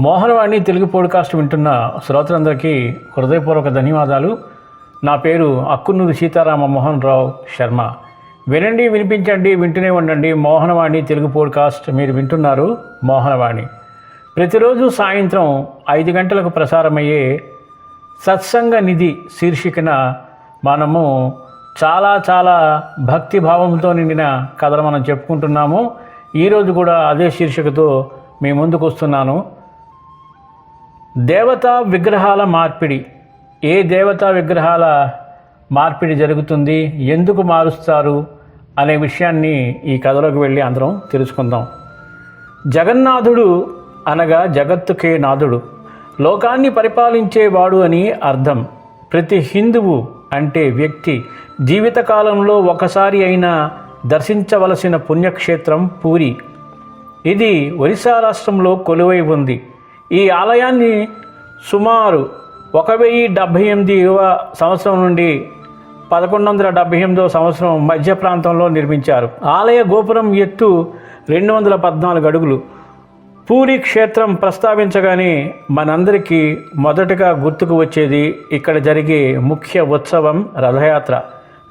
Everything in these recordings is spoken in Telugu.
మోహనవాణి తెలుగు పోడ్కాస్ట్ వింటున్న శ్రోతలందరికీ హృదయపూర్వక ధన్యవాదాలు. నా పేరు అక్కునూరు సీతారామ మోహన్ రావు శర్మ. వినండి వినిపించండి వింటూనే ఉండండి మోహనవాణి తెలుగు పోడ్కాస్ట్ మీరు వింటున్నారు మోహనవాణి. ప్రతిరోజు సాయంత్రం ఐదు గంటలకు ప్రసారమయ్యే సత్సంగ నిధి శీర్షికన మనము చాలా చాలా భక్తి భావంతో నిండిన కథలు మనం చెప్పుకుంటున్నాము. ఈరోజు కూడా అదే శీర్షికతో మీ ముందుకు వస్తున్నాను. దేవతా విగ్రహాల మార్పిడి. ఏ దేవతా విగ్రహాల మార్పిడి జరుగుతుంది? ఎందుకు మారుస్తారు? అనే విషయాన్ని ఈ కథలోకి వెళ్ళి అందరం తెలుసుకుందాం. జగన్నాథుడు అనగా జగత్తుకే నాథుడు. లోకాన్ని పరిపాలించేవాడు అని అర్థం. ప్రతి హిందువు అంటే వ్యక్తి జీవితకాలంలో ఒకసారి అయినా దర్శించవలసిన పుణ్యక్షేత్రం పూరి. ఇది ఒరిస్సా రాష్ట్రంలో కొలువై ఉంది. ఈ ఆలయాన్ని సుమారు ఒక వెయ్యి డెబ్భై ఎనిమిదివ సంవత్సరం నుండి పదకొండు వందల డెబ్భై ఎనిమిదవ సంవత్సరం మధ్య ప్రాంతంలో నిర్మించారు. ఆలయ గోపురం ఎత్తు రెండు వందల పద్నాలుగు అడుగులు. పూరి క్షేత్రం ప్రస్తావించగానే మనందరికీ మొదటగా గుర్తుకు వచ్చేది ఇక్కడ జరిగే ముఖ్య ఉత్సవం రథయాత్ర.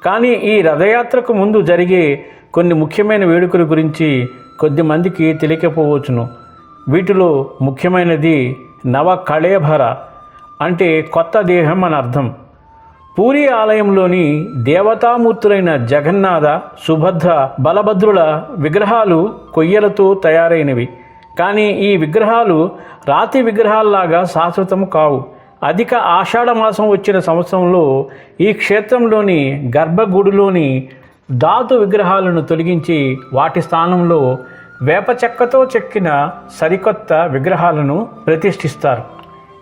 కానీ ఈ రథయాత్రకు ముందు జరిగే కొన్ని ముఖ్యమైన వేడుకల గురించి కొద్దిమందికి తెలియకపోవచ్చును. వీటిలో ముఖ్యమైనది నవ కళేభర అంటే కొత్త దేహం అని అర్థం. పూరి ఆలయంలోని దేవతామూర్తులైన జగన్నాథ సుభద్ర బలభద్రుల విగ్రహాలు కొయ్యలతో తయారైనవి. కానీ ఈ విగ్రహాలు రాతి విగ్రహాల్లాగా శాశ్వతం కావు. అధిక ఆషాఢ మాసం వచ్చిన సంవత్సరంలో ఈ క్షేత్రంలోని గర్భగుడిలోని ధాతు విగ్రహాలను తొలగించి వాటి స్థానంలో వేప చెక్కతో చెక్కిన సరికొత్త విగ్రహాలను ప్రతిష్ఠిస్తారు.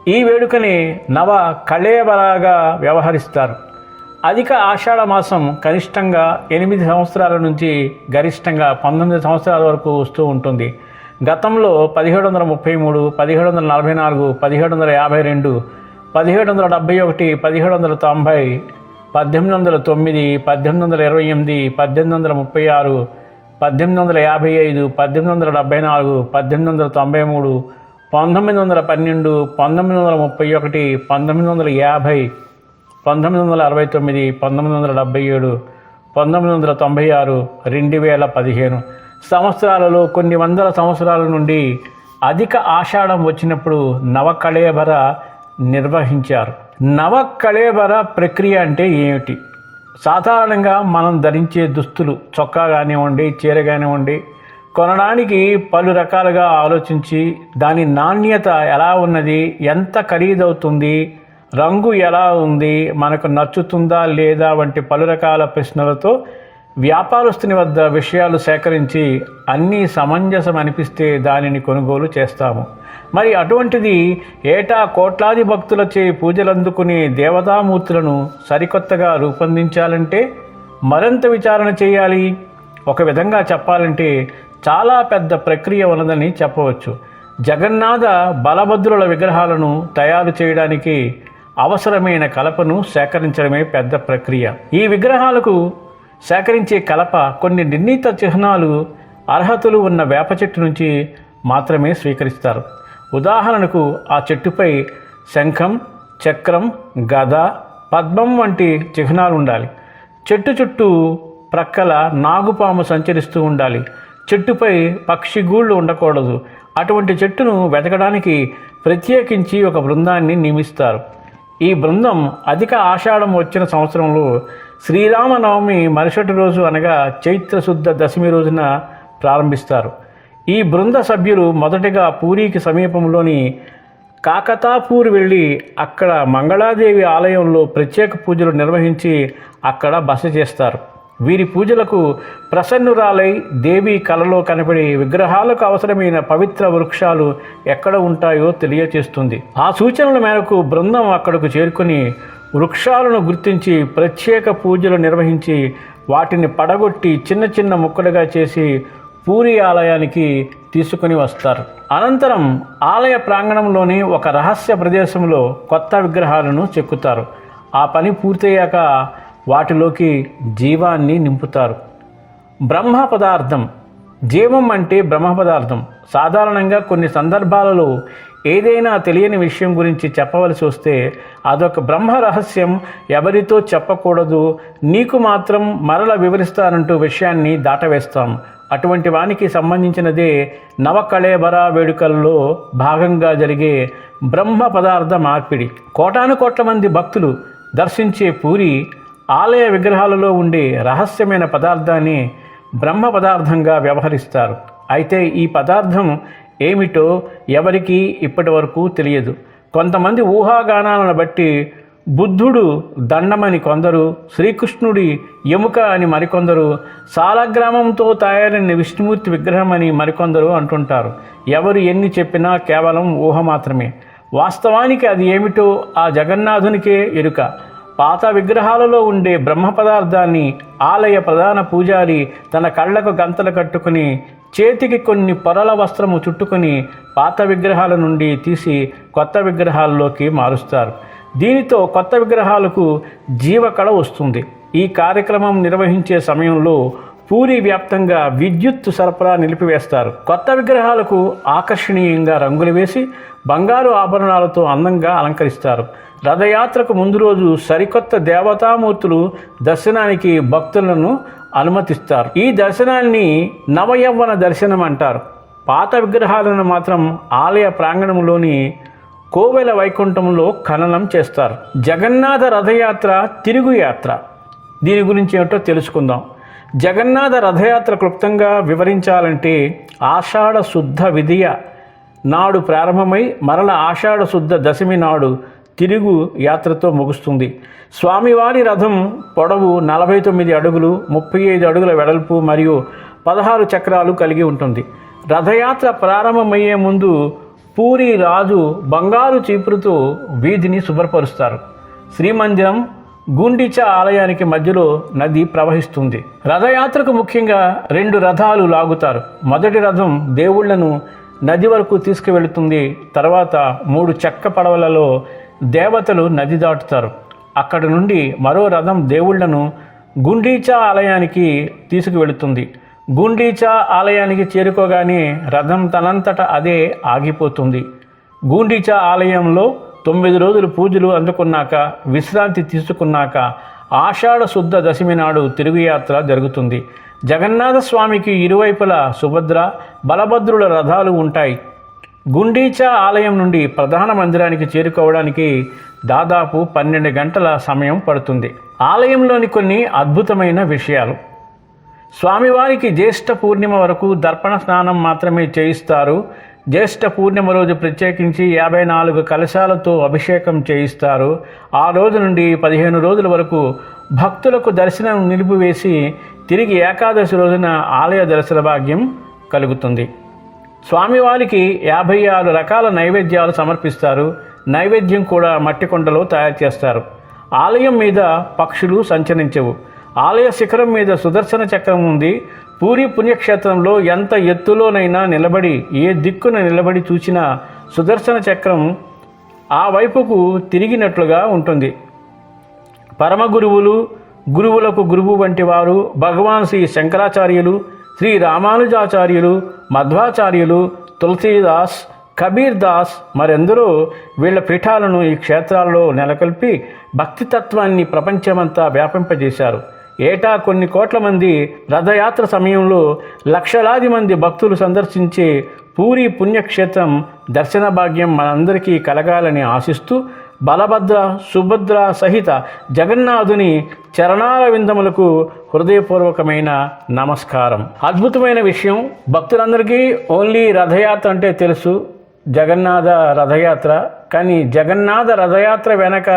ఈ వేడుకని నవ కళేబలాగా వ్యవహరిస్తారు. అధిక ఆషాఢ మాసం కనిష్టంగా ఎనిమిది సంవత్సరాల నుంచి గరిష్టంగా పంతొమ్మిది సంవత్సరాల వరకు వస్తూ ఉంటుంది. గతంలో పదిహేడు వందల ముప్పై మూడు పదిహేడు వందల నలభై నాలుగు పదిహేడు వందల యాభై రెండు పదిహేడు వందల డెబ్భై ఒకటి పదిహేడు వందల తొంభై పద్దెనిమిది వందల తొమ్మిది పద్దెనిమిది వందల ఇరవై ఎనిమిది పద్దెనిమిది వందల ముప్పై ఆరు పద్దెనిమిది వందల యాభై ఐదు పద్దెనిమిది వందల డెబ్బై నాలుగు పద్దెనిమిది వందల తొంభై మూడు పంతొమ్మిది వందల పన్నెండు పంతొమ్మిది వందల ముప్పై ఒకటి పంతొమ్మిది వందల యాభై పంతొమ్మిది వందల అరవై తొమ్మిది పంతొమ్మిది వందల డెబ్బై ఏడు పంతొమ్మిది వందల తొంభై ఆరు రెండు వేల పదిహేను. సంవత్సరాలలో కొన్ని వందల సంవత్సరాల నుండి అధిక ఆషాఢం వచ్చినప్పుడు నవకళేబర నిర్వహించారు. నవకళేబర ప్రక్రియ అంటే ఏమిటి? సాధారణంగా మనం ధరించే దుస్తులు చొక్కా కానివ్వండి చీర కానివ్వండి కొనడానికి పలు రకాలుగా ఆలోచించి దాని నాణ్యత ఎలా ఉన్నది ఎంత ఖరీదవుతుంది రంగు ఎలా ఉంది మనకు నచ్చుతుందా లేదా వంటి పలు రకాల ప్రశ్నలతో వ్యాపారస్తుని వద్ద విషయాలు సేకరించి అన్నీ సమంజసం అనిపిస్తే దానిని కొనుగోలు చేస్తాము. మరి అటువంటిది ఏటా కోట్లాది భక్తులచే పూజలందుకునే దేవతామూర్తులను సరికొత్తగా రూపొందించాలంటే మరింత విచారణ చేయాలి. ఒక విధంగా చెప్పాలంటే చాలా పెద్ద ప్రక్రియ ఉన్నదని చెప్పవచ్చు. జగన్నాథ బలభద్రుల విగ్రహాలను తయారు చేయడానికి అవసరమైన కలపను సేకరించడమే పెద్ద ప్రక్రియ. ఈ విగ్రహాలకు సేకరించే కలప కొన్ని నిర్ణీత చిహ్నాలు అర్హతలు ఉన్న వేప చెట్టు నుంచి మాత్రమే స్వీకరిస్తారు. ఉదాహరణకు ఆ చెట్టుపై శంఖం చక్రం గద పద్మం వంటి చిహ్నాలు ఉండాలి చెట్టు చుట్టూ ప్రక్కల నాగుపాము సంచరిస్తూ ఉండాలి. చెట్టుపై పక్షి గూళ్ళు ఉండకూడదు. అటువంటి చెట్టును వెతకడానికి ప్రత్యేకించి ఒక బృందాన్ని నియమిస్తారు. ఈ బృందం అధిక ఆషాఢం వచ్చిన సంవత్సరంలో శ్రీరామనవమి మరుసటి రోజు అనగా చైత్రశుద్ధ దశమి రోజున ప్రారంభిస్తారు. ఈ బృంద సభ్యులు మొదటగా పూరికి సమీపంలోని కాకతాపూర్ వెళ్ళి అక్కడ మంగళాదేవి ఆలయంలో ప్రత్యేక పూజలు నిర్వహించి అక్కడ బస చేస్తారు. వీరి పూజలకు ప్రసన్నురాలై దేవి కలలో కనపడి విగ్రహాలకు అవసరమైన పవిత్ర వృక్షాలు ఎక్కడ ఉంటాయో తెలియచేస్తుంది. ఆ సూచనల మేరకు బృందం అక్కడకు చేరుకుని వృక్షాలను గుర్తించి ప్రత్యేక పూజలు నిర్వహించి వాటిని పడగొట్టి చిన్న చిన్న ముక్కలుగా చేసి పూరి ఆలయానికి తీసుకుని వస్తారు. అనంతరం ఆలయ ప్రాంగణంలోని ఒక రహస్య ప్రదేశంలో కొత్త విగ్రహాలను చెక్కుతారు. ఆ పని పూర్తయ్యాక వాటిలోకి జీవాన్ని నింపుతారు. బ్రహ్మ పదార్థం. జీవం అంటే బ్రహ్మ పదార్థం. సాధారణంగా కొన్ని సందర్భాలలో ఏదైనా తెలియని విషయం గురించి చెప్పవలసి వస్తే అదొక బ్రహ్మ రహస్యం. ఎవరితో చెప్పకూడదు. నీకు మాత్రం మరల వివరిస్తానంటూ విషయాన్ని దాటవేస్తాం. అటువంటి వానికి సంబంధించినదే నవకళేబర వేడుకల్లో భాగంగా జరిగే బ్రహ్మ పదార్థ మార్పిడి. కోటాను కోట్ల మంది భక్తులు దర్శించే పూరి ఆలయ విగ్రహాలలో ఉండే రహస్యమైన పదార్థాన్ని బ్రహ్మ పదార్థంగా వ్యవహరిస్తారు. అయితే ఈ పదార్థం ఏమిటో ఎవరికీ ఇప్పటి వరకు తెలియదు. కొంతమంది ఊహాగానాలను బట్టి బుద్ధుడు దండమని కొందరు శ్రీకృష్ణుడి ఎముక అని మరికొందరు సాలగ్రామంతో తయారైన విష్ణుమూర్తి విగ్రహం అని మరికొందరు అంటుంటారు. ఎవరు ఎన్ని చెప్పినా కేవలం ఊహ మాత్రమే. వాస్తవానికి అది ఏమిటో ఆ జగన్నాథునికే ఎరుక. పాత విగ్రహాలలో ఉండే బ్రహ్మ పదార్థాన్ని ఆలయ ప్రధాన పూజారి తన కళ్ళకు గంతలు కట్టుకుని చేతికి కొన్ని పొరల వస్త్రము చుట్టుకుని పాత విగ్రహాల నుండి తీసి కొత్త విగ్రహాల్లోకి మారుస్తారు. దీనితో కొత్త విగ్రహాలకు జీవకళ వస్తుంది. ఈ కార్యక్రమం నిర్వహించే సమయంలో పూరి వ్యాప్తంగా విద్యుత్ సరఫరా నిలిపివేస్తారు. కొత్త విగ్రహాలకు ఆకర్షణీయంగా రంగులు వేసి బంగారు ఆభరణాలతో అందంగా అలంకరిస్తారు. రథయాత్రకు ముందు రోజు సరికొత్త దేవతామూర్తులు దర్శనానికి భక్తులను అనుమతిస్తారు. ఈ దర్శనాన్ని నవయవ్వన దర్శనం అంటారు. పాత విగ్రహాలను మాత్రం ఆలయ ప్రాంగణంలోని కోవెల వైకుంఠంలో ఖననం చేస్తారు. జగన్నాథ రథయాత్ర తిరుగు యాత్ర. దీని గురించి ఏమిటో తెలుసుకుందాం. జగన్నాథ రథయాత్ర క్లుప్తంగా వివరించాలంటే ఆషాఢ శుద్ధ విధియ నాడు ప్రారంభమై మరల ఆషాఢ శుద్ధ దశమి నాడు తిరుగు యాత్రతో ముగుస్తుంది. స్వామివారి రథం పొడవు నలభై తొమ్మిది అడుగులు ముప్పై ఐదు అడుగుల వెడల్పు మరియు పదహారు చక్రాలు కలిగి ఉంటుంది. రథయాత్ర ప్రారంభమయ్యే ముందు పూరి రాజు బంగారు చీపురుతో వీధిని శుభ్రపరుస్తారు. శ్రీమందిరం గుండిచ ఆలయానికి మధ్యలో నది ప్రవహిస్తుంది. రథయాత్రకు ముఖ్యంగా రెండు రథాలు లాగుతారు. మొదటి రథం దేవుళ్ళను నది వరకు తీసుకువెళుతుంది. తర్వాత మూడు చెక్క పడవలలో దేవతలు నది దాటుతారు. అక్కడి నుండి మరో రథం దేవుళ్ళను గుండీచా ఆలయానికి తీసుకువెళుతుంది. గుండీచా ఆలయానికి చేరుకోగానే రథం తనంతట అదే ఆగిపోతుంది. గూండీచా ఆలయంలో తొమ్మిది రోజులు పూజలు అందుకున్నాక విశ్రాంతి తీసుకున్నాక ఆషాఢ శుద్ధ దశమి నాడు తిరుగుయాత్ర జరుగుతుంది. జగన్నాథ స్వామికి ఇరువైపులా సుభద్ర బలభద్రుల రథాలు ఉంటాయి. గుండీచా ఆలయం నుండి ప్రధాన మందిరానికి చేరుకోవడానికి దాదాపు పన్నెండు గంటల సమయం పడుతుంది. ఆలయంలోని కొన్ని అద్భుతమైన విషయాలు. స్వామివారికి జ్యేష్ఠ పూర్ణిమ వరకు దర్పణ స్నానం మాత్రమే చేయిస్తారు. జ్యేష్ఠ పూర్ణిమ రోజు ప్రత్యేకించి యాభై నాలుగు కలశాలతో అభిషేకం చేయిస్తారు. ఆ రోజు నుండి పదిహేను రోజుల వరకు భక్తులకు దర్శనం నిలిపివేసి తిరిగి ఏకాదశి రోజున ఆలయ దర్శన భాగ్యం కలుగుతుంది. స్వామివారికి యాభై ఆరు రకాల నైవేద్యాలు సమర్పిస్తారు. నైవేద్యం కూడా మట్టి కొండలో తయారు చేస్తారు. ఆలయం మీద పక్షులు సంచరించవు. ఆలయ శిఖరం మీద సుదర్శన చక్రం ఉంది. పూరి పుణ్యక్షేత్రంలో ఎంత ఎత్తులోనైనా నిలబడి ఏ దిక్కున నిలబడి చూసినా సుదర్శన చక్రం ఆ వైపుకు తిరిగినట్లుగా ఉంటుంది. పరమ గురువులు గురువులకు గురువు వంటి వారు భగవాన్ శ్రీ శంకరాచార్యులు శ్రీ రామానుజాచార్యులు మధ్వాచార్యులు తులసీదాస్ కబీర్ దాస్ మరెందరో వీళ్ళ పీఠాలను ఈ క్షేత్రాల్లో నెలకొల్పి భక్తితత్వాన్ని ప్రపంచమంతా వ్యాపింపజేశారు. ఏటా కొన్ని కోట్ల మంది రథయాత్ర సమయంలో లక్షలాది మంది భక్తులు సందర్శించే పూరి పుణ్యక్షేత్రం దర్శన భాగ్యం మనందరికీ కలగాలని ఆశిస్తూ బలభద్ర సుభద్ర సహిత జగన్నాథుని చరణాల విందములకు హృదయపూర్వకమైన నమస్కారం. అద్భుతమైన విషయం భక్తులందరికీ ఓన్లీ రథయాత్ర అంటే తెలుసు. జగన్నాథ రథయాత్ర కానీ జగన్నాథ రథయాత్ర వెనక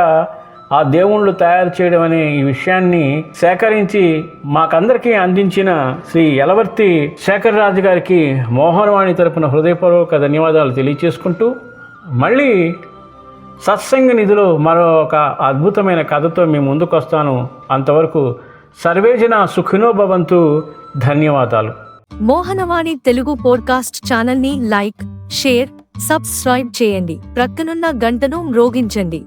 ఆ దేవుళ్ళు తయారు చేయడం అనే ఈ విషయాన్ని సేకరించి మాకందరికీ అందించిన శ్రీ యలవర్తి శేఖర్ రాజు గారికి మోహనవాణి తరపున హృదయపూర్వక ధన్యవాదాలు తెలియచేసుకుంటూ మళ్ళీ సత్సంగ నిధిలో మరో ఒక అద్భుతమైన కథతో మీ ముందుకు వస్తాను. అంతవరకు సర్వేజన సుఖినో భవంతు. ధన్యవాదాలు. మోహనవాణి తెలుగు పోడ్కాస్ట్ ఛానల్ని లైక్ షేర్ సబ్స్క్రైబ్ చేయండి. ప్రక్కనున్న గంటను మ్రోగించండి.